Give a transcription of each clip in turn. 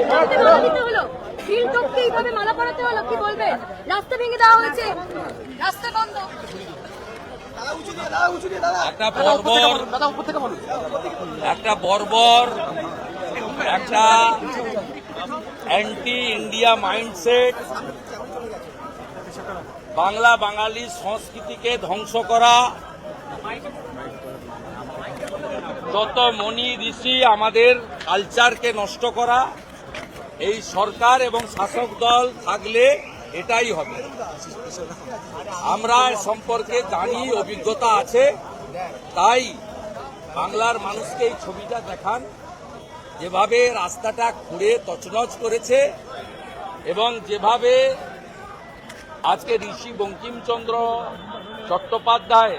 রাস্তাতে মালা দিতে হলো হিল টপকে এইভাবে মালা পরাতে হলো কি বলবেন রাস্তা ভেঙে দেওয়া হয়েছে রাস্তা বন্ধ একটা বর্বর একটা বর্বর একটা anti India mindset Bangla Bangali সংস্কৃতিকে ধ্বংস করা। যত মনি ঋষি আমাদের কালচারকে নষ্ট করা এই সরকার এবং শাসক দল থাকলে এটাই হবে। আমরা সম্পর্কে জানি, অভিজ্ঞতা আছে। তাই বাংলার মানুষকে এই ছবিটা দেখান। যেভাবে রাস্তাটা খুঁড়ে তছনছ করেছে এবং যেভাবে আজকে ঋষি বঙ্কিমচন্দ্র চট্টোপাধ্যায়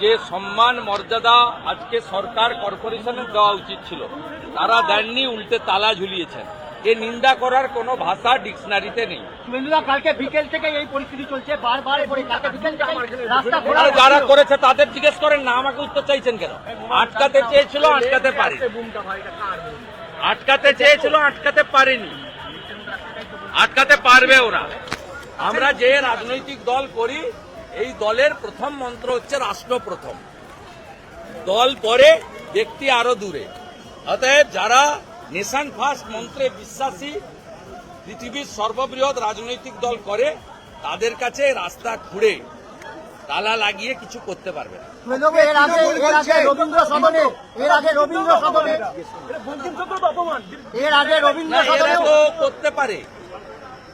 যে সম্মান মর্যাদা আজকে সরকার কর্পোরেশনের দেওয়া উচিত ছিল। তারা দেননি উল্টে তালা ঝুলিয়েছেন। এ নিন্দা করার কোনো ভাষা ডিকশনারিতে নেই। কালকে বিকেল থেকে এই পরিস্থিতি চলছে। বারবার করে কালকে বিকেল থেকে রাস্তা খোলা আর যারা করেছে তাদের জিজ্ঞেস করেন না আমাকে উত্তর চাইছেন কেন? আটকাতে চেয়েছিল আটকাতে পারে আটকাতে চেয়েছিল আটকাতে পারেনি। আটকাতে পারবে ওরা। আমরা যে রাজনৈতিক দল করি এই দলের প্রথম মন্ত্র হচ্ছে রাষ্ট্র প্রথম। দল পরে ব্যক্তি আরও দূরে। অতএব যারা নেশন ফার্স্ট মন্ত্রে বিশ্বাসী পৃথিবীর সর্ববৃহৎ রাজনৈতিক দল করে তাদের কাছে রাস্তা খুঁড়ে তালা লাগিয়ে কিছু করতে পারবে না। রবীন্দ্র সদনে এর আগে রবীন্দ্র সদনে এর আগে রবীন্দ্র এরা তো করতে পারে।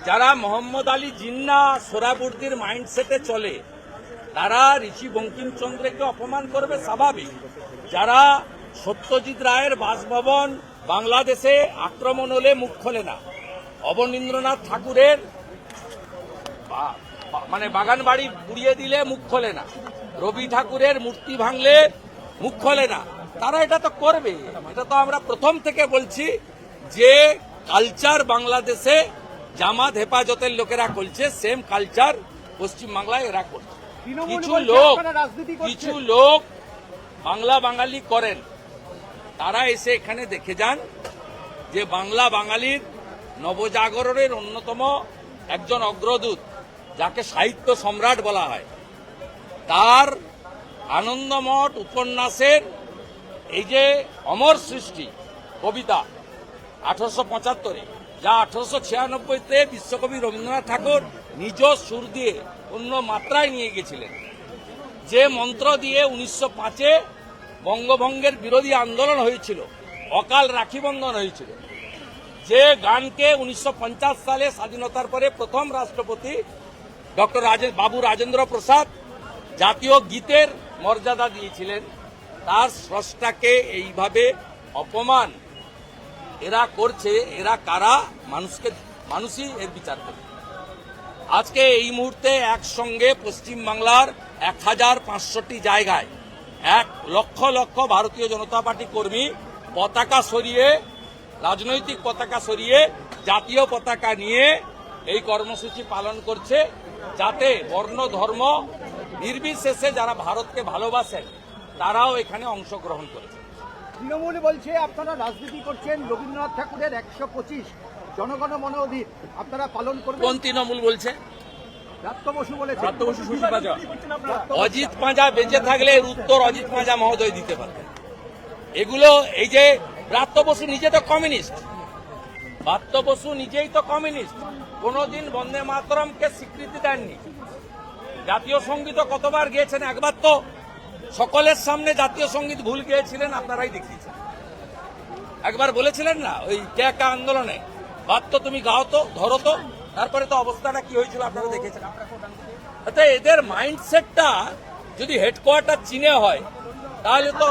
যারা মোহাম্মদ আলী জিন্না সোরাবুর্দির মাইন্ডসেটে চলে, তারা ঋষি বঙ্কিমচন্দ্রকে অপমান করবে স্বাভাবিক। যারা সত্যজিৎ রায়ের বাসভবন বাংলাদেশে আক্রমণ হলে মুখ খোলে না। অবনীন্দ্রনাথ ঠাকুরের মানে বাগান বাড়ি পুড়িয়ে দিলে মুখ খোলে না। রবি ঠাকুরের মূর্তি ভাঙলে মুখ খোলে না। তারা এটা তো করবে। এটা তো আমরা প্রথম থেকে বলছি যে কালচার বাংলাদেশে জামাত হেফাজতের লোকেরা করছে সেম কালচার পশ্চিম বাংলায় এরা করছে। কিছু লোক কিছু লোক বাংলা বাঙালি করেন। তারা এসে এখানে দেখে যান যে বাংলা বাঙালির নবজাগরণের অন্যতম একজন অগ্রদূত যাকে সাহিত্য সম্রাট বলা হয়। তার আনন্দমঠ উপন্যাসের এই যে অমর সৃষ্টি কবিতা আঠারোশো পঁচাত্তরে যা আঠারোশো ছিয়ানব্বইতে বিশ্বকবি রবীন্দ্রনাথ ঠাকুর নিজ সুর দিয়ে অন্য মাত্রায় নিয়ে গেছিলেন। যে মন্ত্র দিয়ে উনিশশো পাঁচে বঙ্গভঙ্গের বিরোধী আন্দোলন হয়েছিল, অকাল রাখি বন্ধন হয়েছিল। যে গানকে উনিশশো পঞ্চাশ সালে স্বাধীনতার পরে প্রথম রাষ্ট্রপতি ডক্টর বাবু রাজেন্দ্র প্রসাদ জাতীয় গীতের মর্যাদা দিয়েছিলেন, তার স্রষ্টাকে এইভাবে অপমান এরা করছে, এরা কারা? মানুষকে, মানুষই এর বিচার করে আজকে এই মুহূর্তে একসঙ্গে পশ্চিম বাংলার এক হাজার পাঁচশোটি জায়গায় এক লক্ষ লক্ষ ভারতীয় জনতা পার্টি কর্মী পতাকা সরিয়ে, রাজনৈতিক পতাকা সরিয়ে, জাতীয় পতাকা নিয়ে এই কর্মসূচি পালন করছে যাতে বর্ণ, ধর্ম নির্বিশেষে যারা ভারতকে ভালোবাসেন, তারাও এখানে অংশগ্রহণ করেছে। তৃণমূল বলছে আপনারা রাজনীতি করছেন রবীন্দ্রনাথ ঠাকুরের একশো পঁচিশ জনগণ মন অধীর আপনারা পালন করবেন। কোন তৃণমূল বলছে? অজিত পাঁজা বেঁচে থাকলে এর উত্তর অজিত পাঁজা মহোদয় দিতে পারবে। এগুলো এই যে ব্রাত্য বসু নিজে তো কমিউনিস্ট ব্রাত্য বসু নিজেই তো কমিউনিস্ট কোনোদিন বন্দে মাতরমকে স্বীকৃতি দেননি। জাতীয় সংগীত কতবার গিয়েছেন? একবার তো সকলের সামনে জাতীয় সংগীত ভুল গিয়েছিলেন, আপনারাই দেখিয়েছেন। একবার বলেছিলেন না, ওই ক্যাকা আন্দোলনে, বাদ তো তুমি গাও তো, ধরো তো, তারপরে তো অবস্থাটা কি হয়েছিল আপনারা দেখেছেন। অর্থাৎ এদের মাইন্ডসেটটা যদি হেডকোয়ার্টার চীনে হয়, তাহলে তো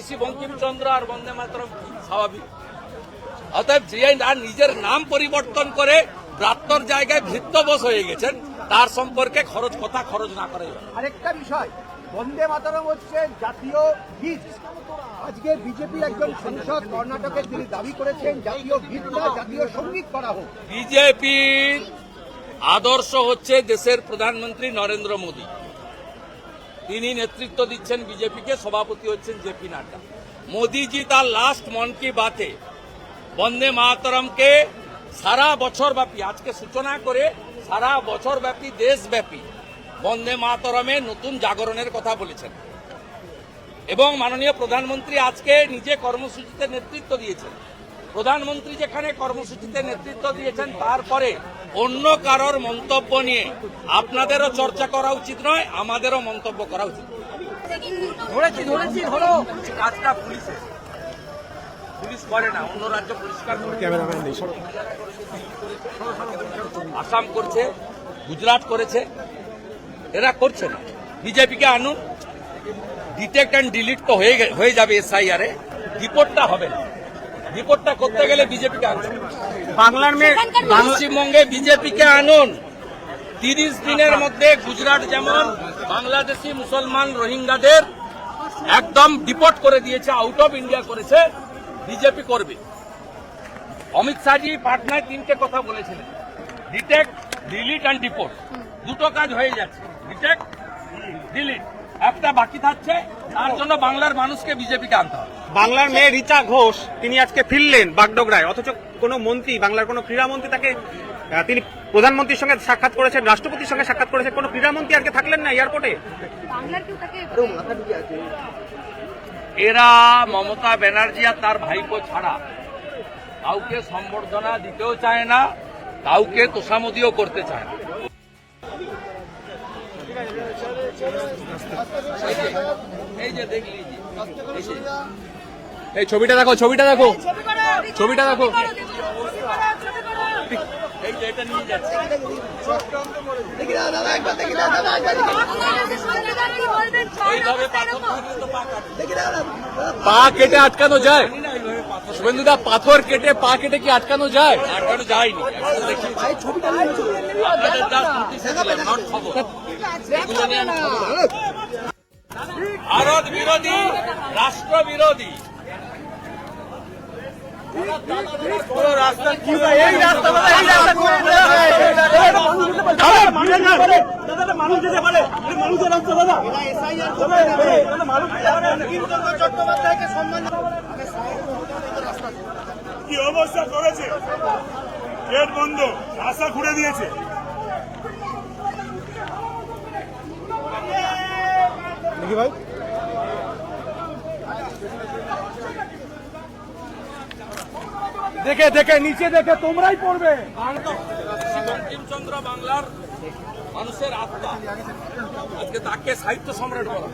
ঋষি বঙ্কিমচন্দ্র আর বন্দে মাতরম স্বাভাবিক? অতএব যে আর নিজের নাম পরিবর্তন করে ব্রাত্যর জায়গায় ভৃত্তবোস হয়ে গেছেন, তার সম্পর্কে খরচ কথা খরচ না করে। আরেকটা বিষয় বন্দে মাতারম হচ্ছে জাতীয় গীত। আজকে বিজেপির একজন সাংসদ কর্ণাটকে তিনি দাবি করেছেন, জাতীয় গীতটা জাতীয় সংগীত করা হোক। বিজেপির আদর্শ হচ্ছে দেশের প্রধানমন্ত্রী নরেন্দ্র মোদী। তিনি নেতৃত্ব দিচ্ছেন বিজেপিকে, সভাপতি হচ্ছেন জেপি নাড্ডা। মোদিজি তার লাস্ট মন কি বাতে বন্দে মাতরমকে সারা বছর ব্যাপী আজকে সূচনা করে সারা বছর ব্যাপী দেশব্যাপী বন্দে মাতরমে নতুন জাগরণের কথা বলেছেন। এবং মাননীয় প্রধানমন্ত্রী আজকে নিজে কর্মসূচিতে নেতৃত্ব দিয়েছেন। প্রধানমন্ত্রী যেখানে কর্মসূচিতে নেতৃত্ব দিয়েছেন তারপরে অন্য কারোর মন্তব্য নিয়ে আপনাদেরও চর্চা করা উচিত নয় আমাদেরও মন্তব্য করা উচিত। ধরেছি ধরেছি ধরো কাজটা পুলিশের। পুলিশ করে না অন্য রাজ্য পরিষ্কার আসাম করছে গুজরাট করেছে। এরা করছে না। বিজেপিকে আনুন। ডিটেক্ট অ্যান্ড ডিলিট তো হয়ে গে- হয়ে যাবে এসআইআর এ রিপোর্টটা হবে না। রিপোর্টটা করতে গেলে বিজেপিকে আনুন। বাংলার মেয়ে পশ্চিমবঙ্গে বিজেপিকে আনুন। তিরিশ দিনের মধ্যে গুজরাট যেমন বাংলাদেশি মুসলমান রোহিঙ্গাদের একদম ডিপোর্ট করে দিয়েছে আউট অফ ইন্ডিয়া করেছে বিজেপি করবে। অমিত শাহজি পাটনায় তিনটে কথা বলেছিলেন। ডিটেক্ট ডিলিট অ্যান্ড ডিপোর্ট দুটো কাজ হয়ে যাচ্ছে। ডিটেক্ট ডিলিট একটা বাকি থাকছে। তার জন্য বাংলার মানুষকে বিজেপিকে আনতে হবে। বাংলার মেয়ে রিচা ঘোষ তিনি আজকে ফিরলেন বাগডোগরায়। অথচ কোনো মন্ত্রী বাংলার কোনো ক্রীড়ামন্ত্রী তাকে তিনি প্রধানমন্ত্রীর সঙ্গে সাক্ষাৎ করেছেন রাষ্ট্রপতির সঙ্গে সাক্ষাৎ করেছেন। কোনো ক্রীড়ামন্ত্রী আজকে থাকলেন না এয়ারপোর্টে? এরা মমতা ব্যানার্জি আর তার ভাইপো ছাড়া কাউকে সম্বর্ধনা দিতেও চায় না কাউকে তোষামদিও করতে চায় না। এই ছবিটা দেখো ছবিটা দেখো ছবিটা দেখো। এই যে এটা নিয়ে যাচ্ছে। পা কেটে আটকানো যায় জানি না এইভাবে পাথর শুভেন্দুদা পাথর কেটে পা কেটে কি আটকানো যায়? আটকানো যায়নি। ভারত বিরোধী রাষ্ট্র বিরোধী। এই রাস্তা এই রাস্তা চট্টোপাধ্যায়কে সম্মান কি অবস্থা করেছে? গেট বন্ধ রাস্তা খুঁড়ে দিয়েছে। দেখি ভাই? দেখে দেখে নিচে দেখে তোমরাই পড়বে। বঙ্কিমচন্দ্র বাংলার মানুষের আত্মা। আজকে তাকে সাহিত্য সম্রাট বলা